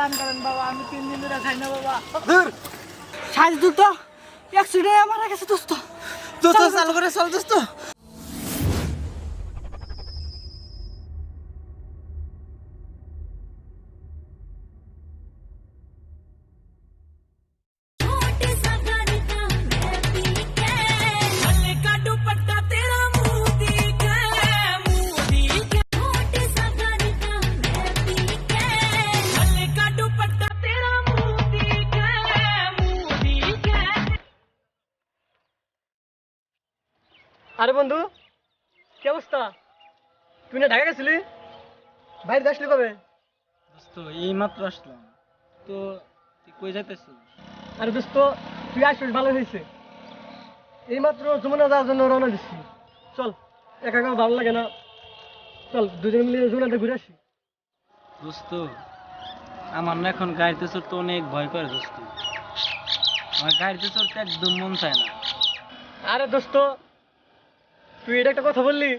দান করেন বাবা আমি তিন দিন ধরে খাই না বাবা। ধুর। সাজদুল তো অ্যাক্সিডেন্ট আমার গেছে দোস্ত। দোস্ত। চালু করে চল দোস্ত। আরে বন্ধু কি অবস্থা? তুই না ঢাকা গেছিলি? বাইরে আসলি কবে? দোস্ত এই মাত্র আসলাম। তো তুই কই যাইতেছিস? আরে দোস্ত তুই আসিস ভালো হয়েছে। এইমাত্র যমুনা যাওয়ার জন্য রওনা দিচ্ছি চল একা একা ভালো লাগে না। চল দুজন মিলে যমুনাতে ঘুরে আসি। দোস্ত আমার না এখন গাড়িতে চড়তে অনেক ভয় করে দোস্ত। আমার গাড়িতে চড়তে একদম মন চায় না। আরে দোস্ত তুই এটা একটা কথা বললি?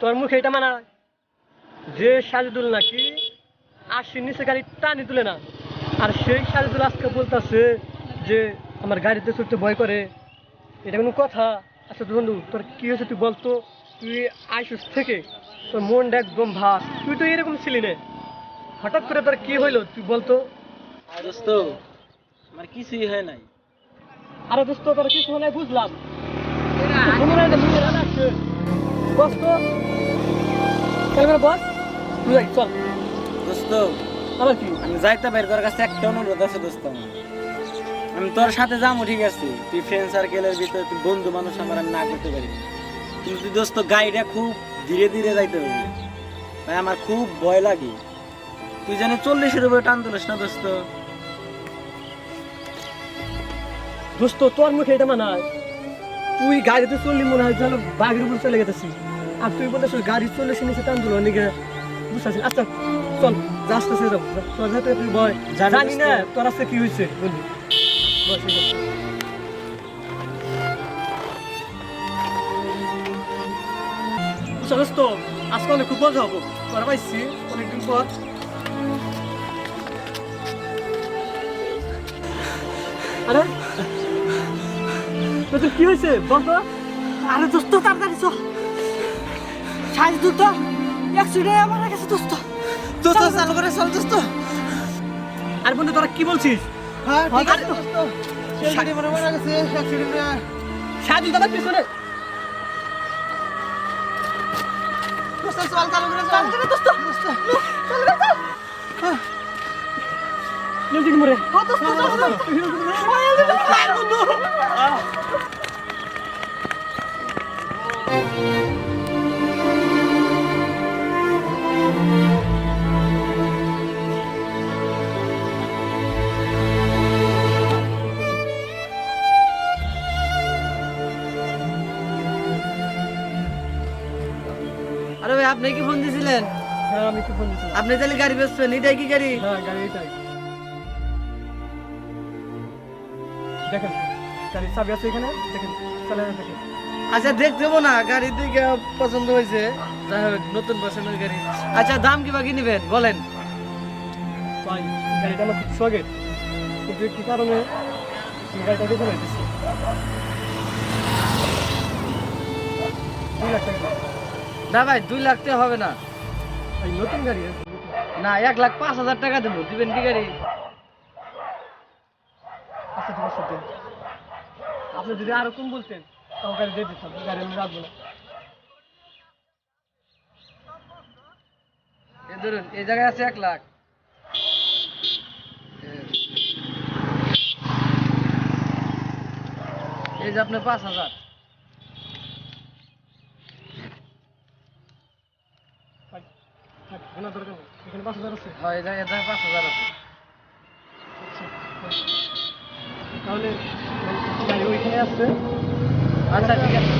তোর মুখে এটা মানা যে সাজুদুল নাকি আশির নিচে গাড়ি টানি তুলে না। আর সেই সাজুদুল আজকে বলতেছে যে আমার গাড়িতে চড়তে ভয় করে। এটা কোনো কথা? আচ্ছা বন্ধু তোর কি হয়েছে তুই বলতো? তুই আইসুস থেকে? তোর মনটা একদম ভাস তুই তো এরকম ছিলি না। হঠাৎ করে তোর কি হইল তুই বলতো? দোস্ত আমার কিছুই হয় নাই। আরে দোস্ত তোর কিছু হলে বুঝলাম। দোস্ত আবার কি আমি যাইতে বের করার কাছে একটা অনুরোধ আছে দোস্ত। আমি তোর সাথে যাব ঠিক আছে? তুই ফ্রেন্ড সার্কেলের ভিতরে তুই বন্ধু মানুষ আমার আমি না করতে পারি। কিন্তু তুই দোস্ত গাড়িটা খুব ধীরে ধীরে যাইতে হবে। ভাই আমার খুব ভয় লাগে। তুই যেন চল্লিশের উপরে টান তুলিস না দোস্ত। দোস্ত তোর মুখে এটা মানায়। তুই গাড়িতে চললি মনে হয় যেন বাঘের উপর চলে গেছিস আর তুই বলতে গাড়ি চলে শুনেছি টান দিল নিকে বুঝতে আচ্ছা চল যাস তো সে যাব তোর সাথে তুই বয়। জানি না তোর আজকে কি হয়েছে বলি। আচ্ছা দোস্ত আজকে অনেক খুব মজা হব। তোরা পাইছি অনেকদিন পর। আরে তোর কি হয়েছে? বল তো। আরে দোস্ত তাড়াতাড়ি চল সাজদুল তো। অ্যাক্সিডেন্ট মারা গেছে দোস্ত। দোস্ত চালু। করে চল দোস্ত। আর বন্ধু তোরা কি বলছিস? হ্যাঁ ঠিক আছে দোস্ত। সেই মনে মনে গেছে অ্যাক্সিডেন্টে সাজু দাদা পিছনে। দোস্ত চল চালু করে চল। দোস্ত। দোস্ত। নিউজিক মরে আরে ভাই আপনি কি ফোন দিয়েছিলেন হ্যাঁ আমি কি ফোন দিছিলাম। আপনি তাহলে গাড়ি বেচছেন এটাই কি গাড়ি? হ্যাঁ গাড়ি এটাই দেখেন গাড়ির চাবি আছে এখানে দেখেন চলে দেখেন। আচ্ছা দেখতে না গাড়ি দিকে পছন্দ হয়েছে। যাই হোক নতুন পছন্দের গাড়ি। আচ্ছা দাম কি বাকি নেবেন? বলেন। ভাই গাড়িটা আমার খুব শখের। কিন্তু একটি কারণে গাড়িটা দেখে লাইতেছি দুই লাখ টাকা। না ভাই দুই লাখ টাকা হবে না। নতুন গাড়ি না এক লাখ পাঁচ হাজার টাকা দেবো। দিবেন কি গাড়ি? আচ্ছা ঠিক আছে। আপনি যদি আরও কম বলতেন তাও গাড়ি দিয়ে দিতাম, গাড়ি আমি রাখব না। ধরুন, এই জায়গায় আছে এক লাখ। এই যে আপনার পাঁচ হাজার। পাঁচ হাজার আছে। হয়, এই জায়গায় পাঁচ হাজার আছে আচ্ছা, থাক। তাহলে ওইখানে আসছে। আচ্ছা ঠিক আছে।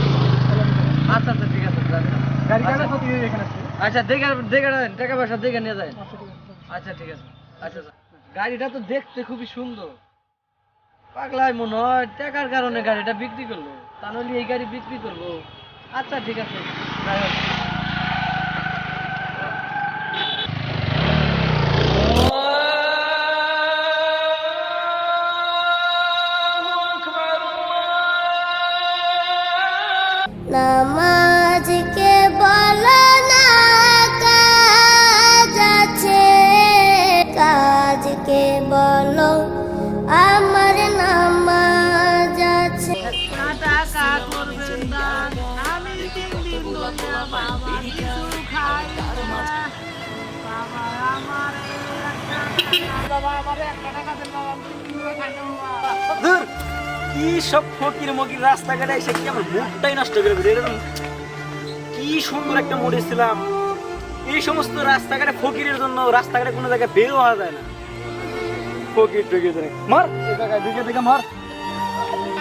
আচ্ছা আচ্ছা ঠিক আছে আচ্ছা। আচ্ছা দেখে দেখে নেন টাকা পয়সা দেখে নিয়ে যায় আচ্ছা ঠিক আছে। আচ্ছা আচ্ছা আচ্ছা। গাড়িটা তো দেখতে খুবই সুন্দর। পাগলায় মনে হয় টাকার কারণে গাড়িটা বিক্রি করল। তা নাহলে এই গাড়ি বিক্রি করব আচ্ছা ঠিক আছে। কি সব ফকির মকির রাস্তাঘাটে এসে কি আমার নষ্ট করে কি সুন্দর একটা মোড়ে ছিলাম। এই সমস্ত রাস্তাঘাটে ফকিরের জন্য রাস্তাঘাটে কোনো জায়গায় বের যায় না। ফকির টকির মার দিকে দিকে মার।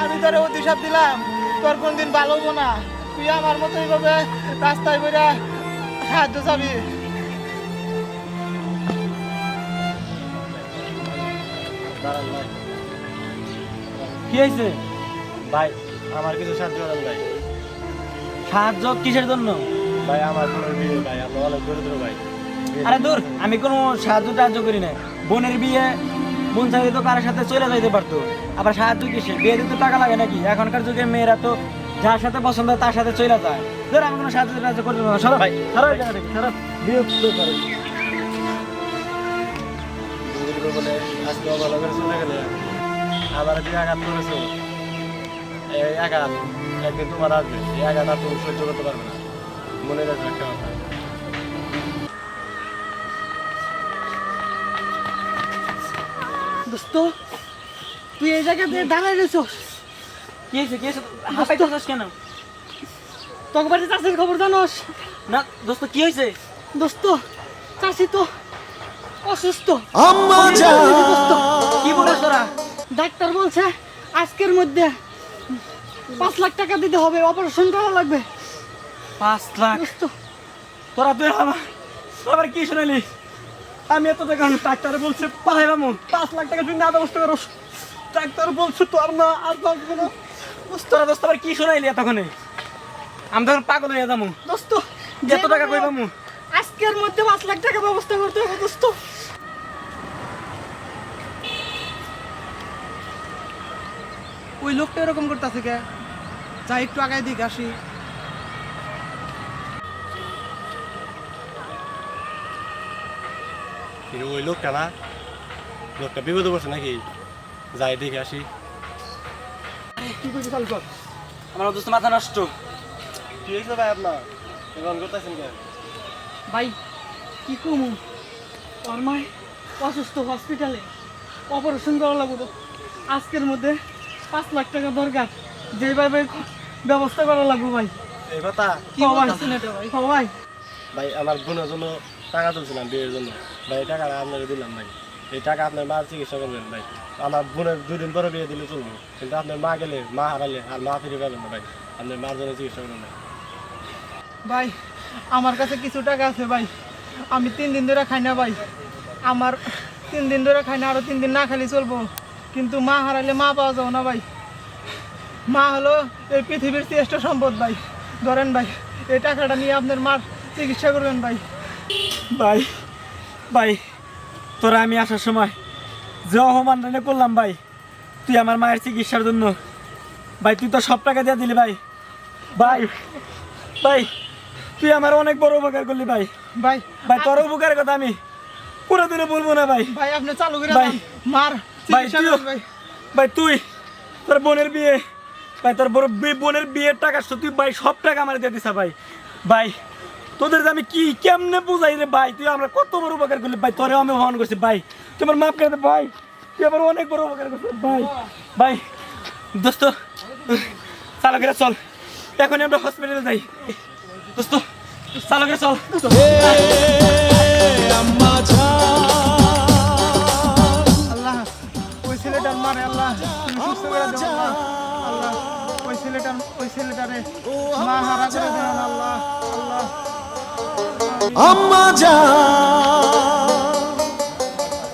আমি তোরে অভিশাপ দিলাম। তোর কোনদিন ভালো না। তুই আমার মতো এইভাবে রাস্তায় বেরা সাহায্য চাবি। কি হয়েছে? ভাই আমার কিছু সাহায্য করেন ভাই। সাহায্য কিসের জন্য? ভাই আমার কোনো বিয়ে ভাই আমরা অনেক দরিদ্র ভাই। আরে দূর আমি কোনো সাহায্য টাহায্য করি না বোনের বিয়ে বোন চাইলে তো কারোর সাথে চলে যাইতে পারতো। আবার সাহায্য কিসে? বিয়ে তো টাকা লাগে নাকি? এখনকার যুগে মেয়েরা তো যার সাথে পছন্দ তার সাথে চলে যায়। ধর আমি কোনো সাহায্য টাহায্য করতে পারব না। সরো। ভাই। সরো। বিরক্ত করে। দরিদ্র বলে আজকে ভালো করে চলে গেলে আবার যে আঘাত করেছ এই আঘাত একদিন তোমার আসবে এই আঘাত আর তুমি সহ্য করতে পারবে না। মনে রাখবে একটা কথা। দোস্ত তুই এই জায়গাতে দাঁড়ায় রয়েছস কি হয়েছে কি হয়েছে? হাঁপাইতেছিস কেন? তোকে বাড়ি চাষির খবর জানোস? না দোস্ত কি হয়েছে? দোস্ত চাষি তো অসুস্থ। দোস্ত কি বলিস তোরা? ডাক্তার বলছে আজকের মধ্যে পাঁচ লাখ টাকা দিতে হবে অপারেশন করা লাগবে। পাঁচ লাখ? দোস্ত তোরা তুই আমার। আবার কি শুনালি আমি এত টাকা ডাক্তার বলছে পালাই বামু পাঁচ লাখ টাকা তুই না ব্যবস্থা করো ডাক্তার বলছে তোর না আর বাঁচবে না। তোরা দোস্ত আবার কি শুনাইলি এতক্ষণে? আমি তখন পাগল হয়ে যাব। দোস্ত এত টাকা কই আজকের মধ্যে পাঁচ লাখ টাকা ব্যবস্থা করতে হবে দোস্ত। ওই লোকটা এরকম করতেছে কে? যা একটু আগায় দিক আসি। ওই লোকটা না লোকটা বিপদে বসে নাকি? যাই দেখে আসি। কি করছি চালু কর আমার দোস্ত মাথা নষ্ট। কি হয়েছে ভাই আপনার? এমন করতেছেন কে? ভাই কি কমু? ওর মায় অসুস্থ হসপিটালে অপারেশন করা লাগবে আজকের মধ্যে পাঁচ লাখ টাকা দরকার। যেভাবে ব্যবস্থা করা লাগবে ভাই। এই কথা? কি বলছেন এটা ভাই? ভাই ভাই আমার বোনের জন্য টাকা তুলছিলাম বিয়ের জন্য। ভাই এই টাকাটা আপনাকে দিলাম ভাই। এই টাকা আপনার মার চিকিৎসা করবেন ভাই। আমার বোনের দুদিন পরে বিয়ে দিলে চলবো। কিন্তু আপনার মা গেলে মা হারালে আর মা ফিরে পাবেন না ভাই। আপনার মার জন্য চিকিৎসা করবেন ভাই ভাই আমার কাছে কিছু টাকা আছে ভাই। আমি তিন দিন ধরে খাই না ভাই। আমার তিন দিন ধরে খাই না আরও তিন দিন না খালি চলবো। কিন্তু মা হারালে মা পাওয়া যাবে না ভাই। মা হলো এই পৃথিবীর শ্রেষ্ঠ সম্পদ ভাই। ধরেন ভাই এই টাকাটা নিয়ে আপনার মার চিকিৎসা করবেন ভাই। ভাই ভাই তোরা আমি আসার সময় যে অপমান রানে করলাম ভাই তুই আমার মায়ের চিকিৎসার জন্য। ভাই তুই তো সব টাকা দিয়ে দিলি ভাই। ভাই ভাই তুই আমার অনেক বড় উপকার করলি ভাই। ভাই ভাই তোর উপকারের কথা আমি কোনোদিনও বলব না ভাই। ভাই আপনি চালু করে ভাই, মার ভাই, তুইও- ভাই। ভাই তুই তোর বোনের বিয়ে। ভাই তোর বড় বি- বোনের বিয়ের টাকা তুই ভাই সব টাকা আমার দিয়ে দিস ভাই। ভাই তোদের যে আমি কি কেমনে বুঝাই রে ভাই? তুই আমরা কত বড় উপকার করলি ভাই তোরে আমি অপমান করছি ভাই। তুই আমার মাফ করে দে ভাই। তুই আমার অনেক বড় উপকার করছিস ভাই। ভাই দোস্ত চালকেরা চল। এখন আমরা হসপিটালে যাই। দোস্ত চালকেরা চল। আম্মা জান।